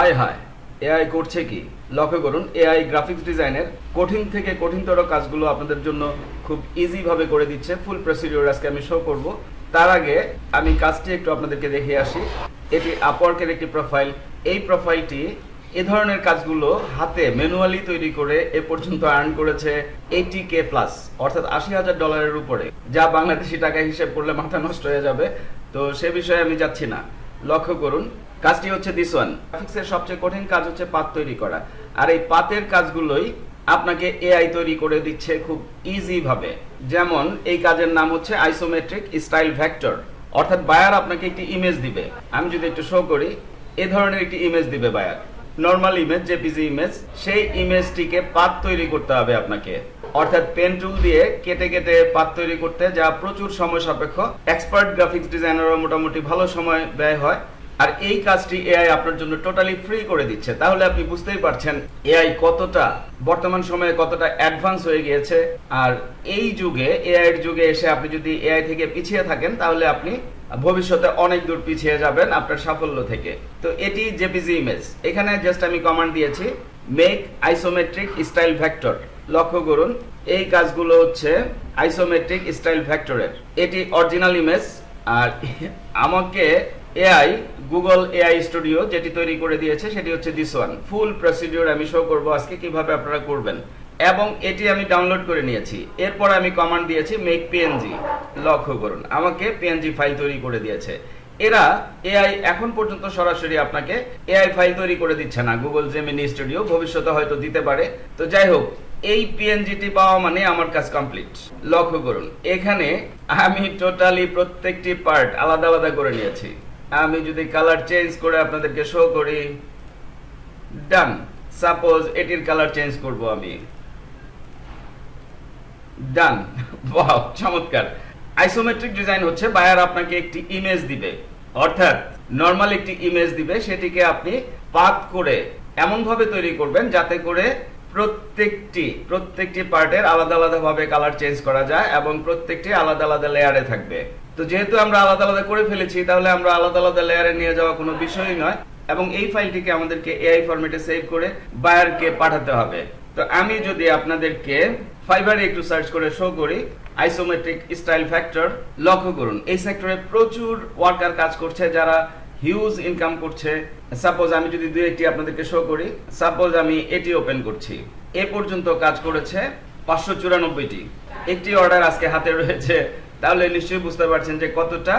আয় হায়, এআই করছে কি? লক্ষ্য করুন, এআই গ্রাফিক্স ডিজাইনের কঠিন থেকে কঠিনতর কাজগুলো আপনাদের জন্য খুব ইজি ভাবে করে দিচ্ছে। ফুল প্রসিডিওর আজকে আমি শো করব। তার আগে আমি কাজটি একটু আপনাদেরকে দেখিয়ে আসি। এটি আপওয়ার্কের একটি প্রোফাইল এই প্রোফাইলটি এ ধরনের কাজগুলো হাতে ম্যানুয়ালি তৈরি করে এ পর্যন্ত আর্ন করেছে এইটি কে প্লাস অর্থাৎ আশি হাজার ডলারের উপরে। যা বাংলাদেশি টাকা হিসেব করলে মাথা নষ্ট হয়ে যাবে। তো সে বিষয়ে আমি যাচ্ছি না। লক্ষ্য করুন, কাজটি হচ্ছে দিস ওয়ান গ্রাফিক্সের সবচেয়ে কঠিন কাজ হচ্ছে পাত তৈরি করা। আর এই পাতের কাজগুলোই আপনাকে এআই তৈরি করে দিচ্ছে খুব ইজি ভাবে। যেমন, এই কাজের নাম হচ্ছে আইসোমেট্রিক স্টাইল ভেক্টর অর্থাৎ বায়ার আপনাকে একটি ইমেজ দিবে। আমি যদি একটু শো করি, এ ধরনের একটি ইমেজ দিবে buyer. Normal image JPG image সেই ইমেজটিকে পাত তৈরি করতে হবে আপনাকে। অর্থাৎ পেন টুল দিয়ে কেটে কেটে পাত তৈরি করতে, যা প্রচুর সময় সাপেক্ষ। এক্সপার্ট গ্রাফিক্স ডিজাইনারও মোটামুটি ভালো সময় ব্যয় হয়। আর এই কাজটি এআই আপনার জন্য টোটালি ফ্রি করে দিচ্ছে। তাহলে আপনি বুঝতেই পারছেন এআই কতটা, বর্তমান সময়ে কতটা অ্যাডভান্স হয়ে গিয়েছে। আর এই যুগে এআই এর যুগে এসে আপনি যদি এআই থেকে পিছিয়ে থাকেন, তাহলে আপনি ভবিষ্যতে অনেক দূর পিছিয়ে যাবেন আপনার সাফল্য থেকে। তো এটি জেপিজি ইমেজ এখানে জাস্ট আমি কমান্ড দিয়েছি মেক আইসোমেট্রিক স্টাইল ভেক্টর লক্ষ্য করুন, এই কাজগুলো হচ্ছে আইসোমেট্রিক স্টাইল ভেক্টরের এটি অরিজিনাল ইমেজ আর আমাকে এআই গুগল এআই স্টুডিও যেটি তৈরি করে দিয়েছে, সেটি হচ্ছে দিস ওয়ান ফুল প্রসিডিওর আমি শো করব আজকে, কীভাবে আপনারা করবেন। এবং এটি আমি ডাউনলোড করে নিয়েছি। এরপর আমি কমান্ড দিয়েছি মেক পিএনজি লক্ষ্য করুন, আমাকে পিএনজি ফাইল তৈরি করে দিয়েছে। এরা এআই এখন পর্যন্ত সরাসরি আপনাকে এআই ফাইল তৈরি করে দিচ্ছে না। গুগল জেমিনি স্টুডিও ভবিষ্যতে হয়তো দিতে পারে। তো যাই হোক এই পিএনজিটি পাওয়া মানে আমার কাজ কমপ্লিট লক্ষ্য করুন, এখানে আমি টোটালি প্রত্যেকটি পার্ট আলাদা আলাদা করে নিয়েছি। আমি যদি কালার চেঞ্জ করে আপনাদেরকে শো করি ডান সাপোজ এটির কালার চেঞ্জ করব আমি। ডান ওয়াও চমৎকার। আইসোমেট্রিক ডিজাইন হচ্ছে বায়ার আপনাকে একটি ইমেজ দিবে। অর্থাৎ নর্মাল একটি ইমেজ দিবে, সেটিকে আপনি পাত করে এমন ভাবে তৈরি করবেন যাতে করে প্রত্যেকটি প্রত্যেকটি পার্টের আলাদা আলাদা ভাবে কালার চেঞ্জ করা যায় এবং প্রত্যেকটি আলাদা আলাদা লেয়ারে থাকবে। তো যেহেতু আমরা আলাদা আলাদা করে ফেলেছি, তাহলে আমরা আলাদা আলাদা লেয়ারে নিয়ে যাওয়া কোনো বিষয়ই নয় এবং এই ফাইলটিকে আমাদেরকে এআই ফরম্যাটে সেভ করে বায়ারকে পাঠাতে হবে। তো আমি যদি আপনাদেরকে ফাইবারে একটু সার্চ করে শো করি আইসোমেট্রিক স্টাইল ফ্যাক্টর লক্ষ্য করুন, এই সেক্টরে প্রচুর ওয়ার্কার কাজ করছে যারা হিউজ ইনকাম করছে। সাপোজ আমি যদি দুই একটি আপনাদেরকে শো করি সাপোজ আমি এটি ওপেন করছি। এ পর্যন্ত কাজ করেছে পাঁচশো চুরানব্বইটি। একটি অর্ডার আজকে হাতে রয়েছে। তাহলে নিশ্চয়ই বুঝতে পারছেন যে কতটা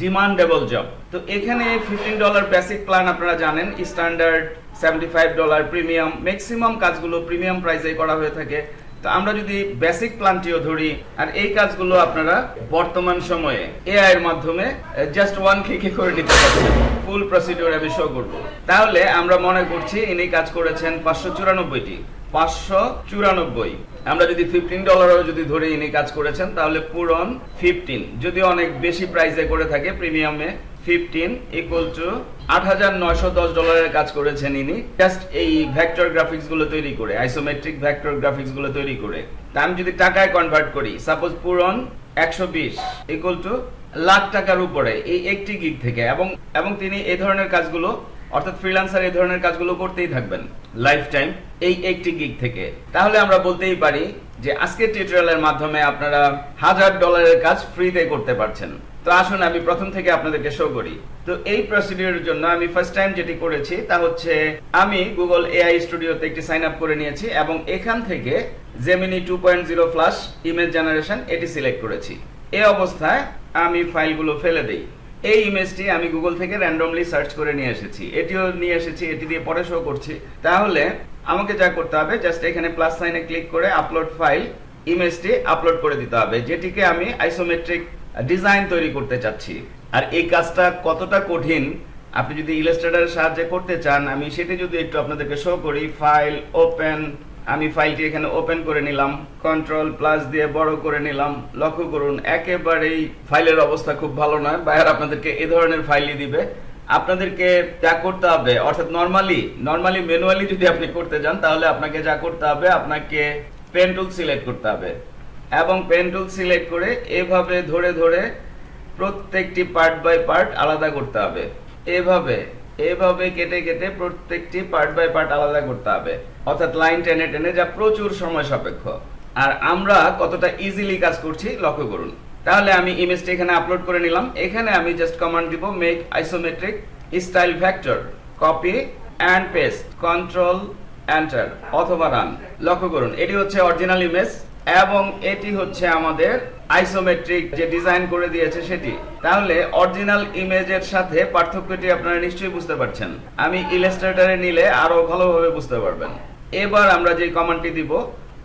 ডিমান্ডেবল জব তো এখানে ফিফটিন ডলার বেসিক প্ল্যান আপনারা জানেন standard seventy five dollar premium maximum কাজগুলো প্রিমিয়াম প্রাইসে করা হয়ে থাকে। তো আমরা যদি বেসিক প্ল্যানটিও ধরি, আর এই কাজগুলো আপনারা বর্তমান সময়ে এআই এর মাধ্যমে জাস্ট ওয়ান ক্লিকে করে নিতে পারবেন। ফুল প্রসিডিওর আমি শো করব। তাহলে আমরা মনে করছি ইনি কাজ করেছেন পাঁচশো চুরানব্বইটি। পাঁচশো চুরানব্বই। আমরা যদি ফিফটিন ডলারও যদি ধরে ইনি কাজ করেছেন, তাহলে পুরন ফিফটিন যদি অনেক বেশি প্রাইসে করে থাকে প্রিমিয়ামে ফিফটিন ইকুয়াল টু আট হাজার নয়শো দশ ডলারের কাজ করেছেন ইনি। জাস্ট এই ভেক্টর গ্রাফিক্সগুলো তৈরি করে আইসোমেট্রিক ভেক্টর গ্রাফিক্সগুলো তৈরি করে। তা আমি যদি টাকায় কনভার্ট করি সাপোজ পুরন একশো বিশ ইকুয়াল টু লাখ টাকার উপরে, এই একটি গিগ থেকে। এবং এবং তিনি এই ধরনের কাজগুলো, অর্থাৎ ফ্রিল্যান্সার এই ধরনের কাজগুলো করতেই থাকবেন লাইফ টাইম এই একটি গিগ থেকে। তাহলে আমরা বলতেই পারি যে আজকের টিউটোরিয়ালের মাধ্যমে আপনারা হাজার ডলারের কাজ ফ্রিতে করতে পারছেন। তো আসুন আমি প্রথম থেকে আপনাদেরকে শো করি। তো এই প্রসিডিউরের জন্য আমি ফার্স্ট টাইম যেটি করেছি, তা হচ্ছে আমি গুগল এআই স্টুডিওতে একটি সাইন আপ করে নিয়েছি এবং এখান থেকে Gemini two point zero flash image generation এটি সিলেক্ট করেছি। এই অবস্থায় আমি ফাইলগুলো ফেলে দেই। এই ইমেজটি আমি গুগল থেকে র্যান্ডমলি সার্চ করে নিয়ে এসেছি। এটিও নিয়ে এসেছি, এটি দিয়ে পরে শো করছি। তাহলে আমাকে যা করতে হবে জাস্ট এখানে প্লাস সাইনে ক্লিক করে আপলোড ফাইল ইমেজটি আপলোড করে দিতে হবে, যেটিকে আমি আইসোমেট্রিক ডিজাইন তৈরি করতে চাচ্ছি। আর এই কাজটা কতটা কঠিন, আপনি যদি ইলাস্ট্রেটরের সাহায্যে করতে চান, আমি সেটি যদি একটু আপনাদেরকে শো করি ফাইল ওপেন আমি ফাইলটি এখানে ওপেন করে নিলাম কন্ট্রোল প্লাস দিয়ে বড় করে নিলাম। লক্ষ্য করুন, একেবারেই ফাইলের অবস্থা খুব ভালো নয়। বাইরে আপনাদেরকে এ ধরনের ফাইলই দিবে। আপনাদেরকে যা করতে হবে, অর্থাৎ নর্মালি নর্মালি ম্যানুয়ালি যদি আপনি করতে যান, তাহলে আপনাকে যা করতে হবে, আপনাকে পেন টুল সিলেক্ট করতে হবে। এবং পেন টুল সিলেক্ট করে এভাবে ধরে ধরে প্রত্যেকটি পার্ট বাই পার্ট আলাদা করতে হবে। এভাবে এভাবে কেটে কেটে প্রত্যেকটি পার্ট বাই পার্ট আলাদা করতে হবে। অর্থাৎ লাইন টেনে টেনে যা প্রচুর সময় সাপেক্ষ। আর আমরা কতটা ইজিলি কাজ করছি, লক্ষ্য করুন। তাহলে আমি ইমেজটা এখানে আপলোড করে নিলাম। এখানে আমি জাস্ট কমান্ড দিব make isometric style vector copy and paste control enter অথবা রান লক্ষ্য করুন, এটি হচ্ছে অরিজিনাল ইমেজ এবং এটি হচ্ছে আমাদের আইসোমেট্রিক যে ডিজাইন করে দিয়েছে সেটি। তাহলে অরিজিনাল ইমেজের সাথে পার্থক্যটি আপনারা নিশ্চয়ই বুঝতে পারছেন। আমি ইলাস্ট্রেটরে নিলে আরও ভালোভাবে বুঝতে পারবেন। এবার আমরা যে কমান্ডটি দিব,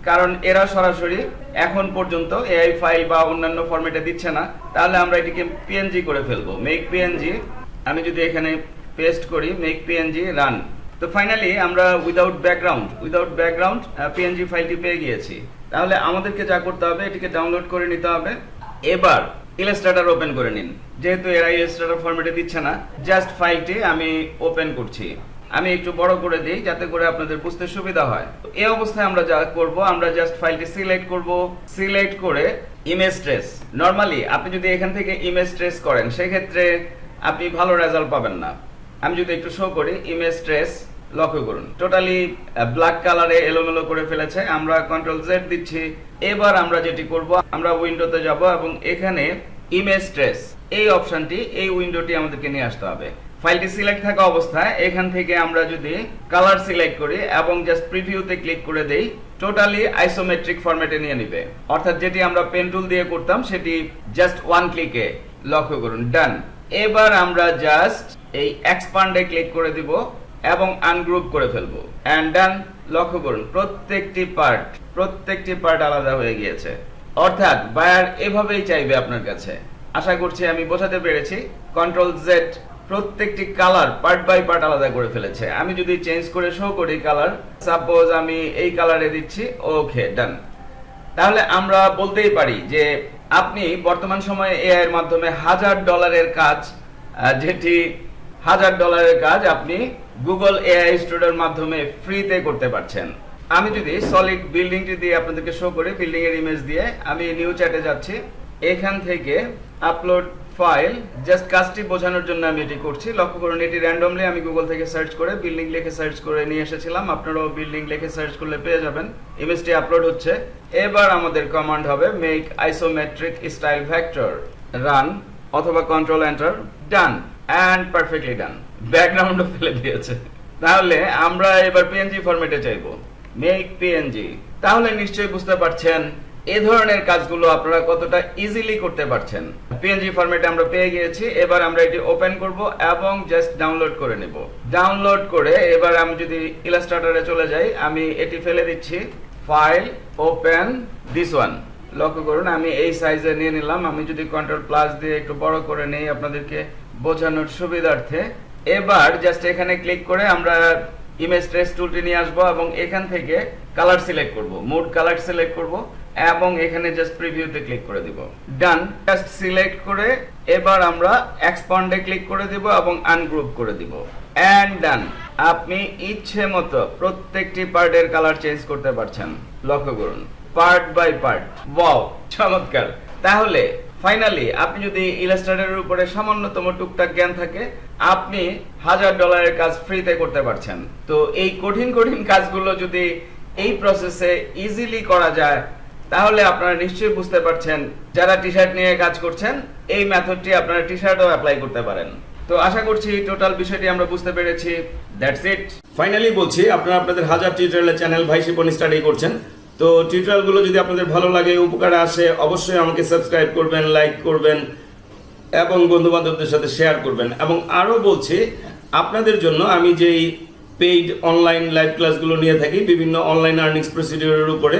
কারণ এরা সরাসরি এখন পর্যন্ত এআই ফাইল বা অন্যান্য ফরম্যাটে দিচ্ছে না, তাহলে আমরা এটিকে পিএনজি করে ফেলব। মেক পিএনজি আমি যদি এখানে পেস্ট করি মেক পিএনজি রান তো ফাইনালি আমরা without background without background PNG ফাইলটি পেয়ে গিয়েছি। তাহলে আমাদেরকে যা করতে হবে, এটিকে ডাউনলোড করে নিতে হবে। এবার ইলাস্ট্রেটর ওপেন করে নিন। যেহেতু এরা ইলাস্ট্রেটর ফরম্যাটে দিচ্ছে না জাস্ট ফাইলটি আমি ওপেন করছি। আমি একটু বড় করে দিই, যাতে করে আপনাদের বুঝতে সুবিধা হয়। এই অবস্থায় আমরা যা করব, আমরা জাস্ট ফাইলটি সিলেক্ট করব। সিলেক্ট করে ইমেজ ট্রেস নরমালি আপনি যদি এখান থেকে ইমেজ ট্রেস করেন, সেক্ষেত্রে আপনি ভালো রেজাল্ট পাবেন না। আমি যদি একটু শো করি ইমেজ ট্রেস লক্ষ্য করুন। টোটালি ব্ল্যাক কালারে এলোমেলো করে ফেলেছে। আমরা কন্ট্রোল জেড দিচ্ছি। এবার আমরা যেটি করব, আমরা উইন্ডোতে যাব এবং এখানে ইমেজ ট্রেস এই অপশনটি এই উইন্ডোটি আমাদেরকে নিয়ে আসতে হবে। ফাইলটি সিলেক্ট থাকা অবস্থায় এখান থেকে আমরা যদি কালার সিলেক্ট করি এবং জাস্ট প্রিভিউতে ক্লিক করে দেই, টোটালি আইসোমেট্রিক ফরম্যাটে নিয়ে নিবে। অর্থাৎ যেটি আমরা পেন টুল দিয়ে করতাম, সেটি জাস্ট ওয়ান ক্লিকে লক্ষ্য করুন, ডান। এবার আমরা জাস্ট এই এক্সপান্ডে ক্লিক করে দিব এবং আনগ্রুপ করে ফেলব। অ্যান্ড ডান, লক্ষ্য করুন, প্রত্যেকটি পার্ট প্রত্যেকটি পার্ট আলাদা হয়ে গিয়েছে। অর্থাৎ বায়ার এভাবেই চাইবে আপনার কাছে। আশা করছি আমি বোঝাতে পেরেছি। কন্ট্রোল জেড প্রত্যেকটি কালার পার্ট বাই পার্ট আলাদা করে ফেলেছে। আমি যদি চেঞ্জ করে শো করি কালার সাপোজ আমি এই কালারে দিচ্ছি ওকে ডান তাহলে আমরা বলতেই পারি যে আপনি বর্তমান সময়ে এআই এর মাধ্যমে হাজার ডলারের কাজ যেটি হাজার ডলারের কাজ আপনি গুগল এআই স্টুডিওর মাধ্যমে ফ্রিতে করতে পারছেন। আমি যদি সলিড বিল্ডিংটি দিয়ে আপনাদেরকে শো করি বিল্ডিং এর ইমেজ দিয়ে, আমি নিউ চ্যাটে যাচ্ছি, এখান থেকে আপলোড ফাইল জাস্ট কাজটি বোঝানোর জন্য আমি এটি করছি। লক্ষ্য করুন, এটি র্যান্ডমলি আমি গুগল থেকে সার্চ করে বিল্ডিং লিখে সার্চ করে নিয়ে এসেছিলাম। আপনারাও বিল্ডিং লিখে সার্চ করলে পেয়ে যাবেন। ইমেজটি আপলোড হচ্ছে। এবার আমাদের কমান্ড হবে make isometric style vector run অথবা control enter done and perfectly done ব্যাকগ্রাউন্ডও ফেলে দিয়েছে। তাহলে আমরা এবার পিএনজি ফরম্যাটে চাইব। মেক পিএনজি তাহলে নিশ্চয়ই বুঝতে পারছেন এ ধরনের কাজগুলো আপনারা কতটা ইজিলি করতে পারছেন? পিএনজি ফরম্যাটে আমরা পেয়ে গিয়েছি, এবার আমরা এটি ওপেন করব এবং জাস্ট ডাউনলোড করে নেব। ডাউনলোড করে এবার আমি যদি ইলাস্ট্রেটরে চলে যাই, আমি এটি ফেলে দিচ্ছি। ফাইল ওপেন দিস ওয়ান লক্ষ্য করুন, আমি এই সাইজে নিয়ে নিলাম। আমি যদি কন্ট্রোল প্লাস দিয়ে একটু বড় করে নেই আপনাদেরকে বোঝানোর সুবিধার্থে। এবার জাস্ট এখানে ক্লিক করে আমরা ইমেজ ট্রেস টুলটি নিয়ে আসব এবং এখান থেকে কালার সিলেক্ট করব। মোড কালার সিলেক্ট করব। এবং এখানে জাস্ট প্রিভিউতে ক্লিক করে দিব। ডান জাস্ট সিলেক্ট করে এবার আমরা এক্সপান্ডে ক্লিক করে দিব এবং আনগ্রুপ করে দিব। এন্ড ডান আপনি ইচ্ছে মতো প্রত্যেকটি পার্টের কালার চেঞ্জ করতে পারছেন। লক্ষ্য করুন। পার্ট বাই পার্ট ওয়াও চমৎকার। তাহলে ফাইনালি আপনি যদি ইলাস্ট্রেটরের উপরে সামান্যতম টুকটাক জ্ঞান থাকে, আপনি হাজার ডলারের কাজ ফ্রিতে করতে পারছেন। তো এই কঠিন কঠিন কাজগুলো যদি এই প্রসেসে ইজিলি করা যায় তাহলে আপনারা নিশ্চয়ই বুঝতে পারছেন, যারা টি শার্ট নিয়ে কাজ করছেন, এই মেথডটি আপনারা টি শার্টও অ্যাপ্লাই করতে পারেন। তো আশা করছি টোটাল বিষয়টি আমরা বুঝতে পেরেছি। দ্যাটস ইট ফাইনালি বলছি, আপনারা আপনাদের হাজার টিউটোরিয়ালের চ্যানেল ভাই শিপন স্টাডি করছেন। তো টিউটোরিয়ালগুলো যদি আপনাদের ভালো লাগে, উপকারে আসে, অবশ্যই আমাকে সাবস্ক্রাইব করবেন লাইক করবেন, এবং বন্ধু বান্ধবদের সাথে শেয়ার করবেন। এবং আরও বলছি, আপনাদের জন্য আমি যেই পেইড অনলাইন লাইভ ক্লাসগুলো নিয়ে থাকি, বিভিন্ন অনলাইন আর্নিংস প্রসিডিউরের উপরে